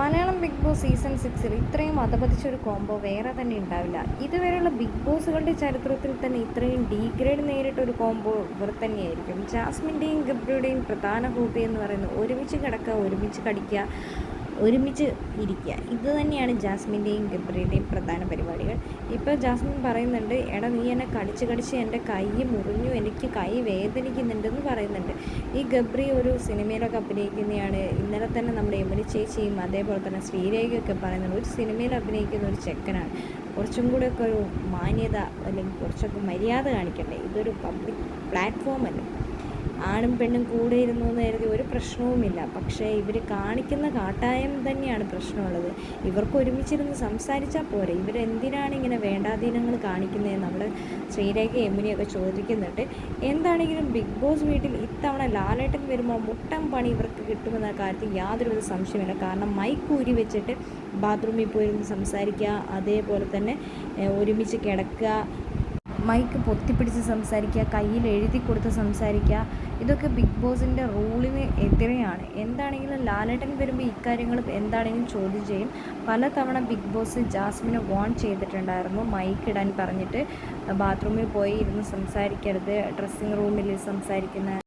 Malayalam big boss season സിക്സിൽ ഇത്രയും അധപതിച്ച ഒരു കോംബോ വേറെ തന്നെ ഉണ്ടാവില്ല. ഇതുവരെയുള്ള ബിഗ് ബോസുകളുടെ ചരിത്രത്തിൽ തന്നെ ഇത്രയും ഡീഗ്രേഡ് നേരിട്ട ഒരു കോംബോ ഇവർ തന്നെയായിരിക്കും. ജാസ്മിന്റെയും ഗബ്രിയുടെയും പ്രധാന ഹോബി എന്ന് പറയുന്നത് ഒരുമിച്ച് കിടക്കുക ഒരുമിച്ച് കടിക്കുക ഒരുമിച്ച് ഇരിക്കുക. ഇത് തന്നെയാണ് ജാസ്മിന്റെയും ഗബ്രിയുടെയും പ്രധാന പരിപാടികൾ. ഇപ്പോൾ ജാസ്മിൻ പറയുന്നുണ്ട് എടാ നീ എന്നെ കടിച്ച് കടിച്ച് എന്റെ കൈ മുറിഞ്ഞു എനിക്ക് കൈ വേദനിക്കുന്നുണ്ടെന്ന് പറയുന്നുണ്ട്. ഈ ഗബ്രി ഒരു സിനിമയിലൊക്കെ അഭിനയിക്കുന്നതാണ്. ഇന്നലെ തന്നെ നമ്മുടെ യമുന ചേച്ചിയും അതേപോലെ തന്നെ ശ്രീരേഖയൊക്കെ പറയുന്നുണ്ട് ഒരു സിനിമയിൽ അഭിനയിക്കുന്ന ഒരു ചെക്കനാണ്. കുറച്ചും ഒക്കെ ഒരു മാന്യത അല്ലെങ്കിൽ കുറച്ചൊക്കെ മര്യാദ കാണിക്കണ്ടേ? ഇതൊരു പബ്ലിക് പ്ലാറ്റ്ഫോം അല്ലേ ആണും പെണ്ണും കൂടെ ഇരുന്നു എന്ന് കരുതി ഒരു പ്രശ്നവുമില്ല. പക്ഷേ ഇവർ കാണിക്കുന്ന കാട്ടായം തന്നെയാണ് പ്രശ്നമുള്ളത്. ഇവർക്ക് ഒരുമിച്ചിരുന്ന് സംസാരിച്ചാൽ പോരെ. ഇവരെന്തിനാണ് ഇങ്ങനെ വേണ്ടാധീനങ്ങൾ കാണിക്കുന്നത് നമ്മൾ ശ്രീരേഖ യമുനിയൊക്കെ ചോദിക്കുന്നുണ്ട്. എന്താണെങ്കിലും ബിഗ് ബോസ് വീട്ടിൽ ഇത്തവണ ലാലേട്ടൻ വരുമ്പോൾ മുട്ടം പണി ഇവർക്ക് കിട്ടുമെന്ന കാര്യത്തിൽ യാതൊരുവിധ സംശയമില്ല കാരണം മൈക്ക് ഊരി വെച്ചിട്ട് ബാത്റൂമിൽ പോയിരുന്ന് സംസാരിക്കുക അതേപോലെ തന്നെ ഒരുമിച്ച് കിടക്കുക മൈക്ക് പൊത്തിപ്പിടിച്ച് സംസാരിക്കുക കയ്യിൽ എഴുതി കൊടുത്ത് സംസാരിക്കുക ഇതൊക്കെ ബിഗ് ബോസിന്റെ റൂളിന് എതിരെയാണ്. എന്താണെങ്കിലും ലാലേട്ടൻ വരുമ്പോൾ ഇക്കാര്യങ്ങൾ എന്താണെങ്കിലും ചോദ്യം ചെയ്യും. പലതവണ ബിഗ് ബോസ് ജാസ്മിനെ വാൺ ചെയ്തിട്ടുണ്ടായിരുന്നു. മൈക്ക് ഇടാൻ പറഞ്ഞിട്ട് ബാത്റൂമിൽ പോയി ഇരുന്ന് സംസാരിക്കരുത് ഡ്രസ്സിങ് റൂമിൽ സംസാരിക്കുന്ന